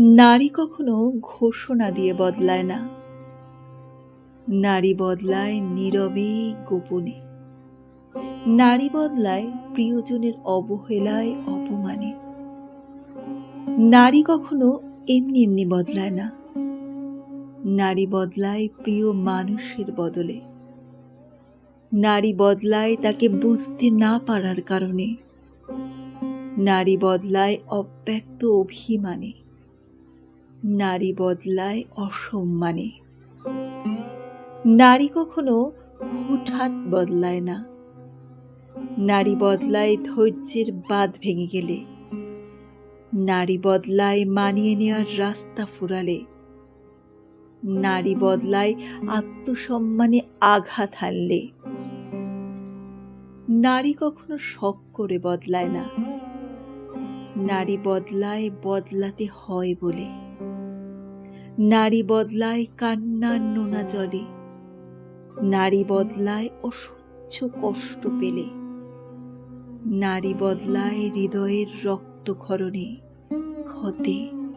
নারী কখনো ঘোষণা দিয়ে বদলায় না। নারী বদলায় নীরবে, গোপনে। নারী বদলায় প্রিয়জনের অবহেলায়, অপমানে। নারী কখনো এমনি এমনি বদলায় না। নারী বদলায় প্রিয় মানুষের বদলে। নারী বদলায় তাকে বুঝতে না পারার কারণে। নারী বদলায় অব্যক্ত অভিমানে। নারী বদলায় অসম্মানে। নারী কখনো হুটহাট বদলায় না। নারী বদলায় ধৈর্যের বাঁধ ভেঙে গেলে। নারী বদলায় মানিয়ে নেওয়ার রাস্তা ফুরালে। নারী বদলায় আত্মসম্মানে আঘাত হানলে। নারী কখনো শখ করে বদলায় না। নারী বদলায় বদলাতে হয় বলে। নারী বদলায় কান্নার নোনা জলে। নারী বদলায় অসহ্য কষ্ট পেলে। নারী বদলায় হৃদয়ের রক্তক্ষরণে ক্ষতে।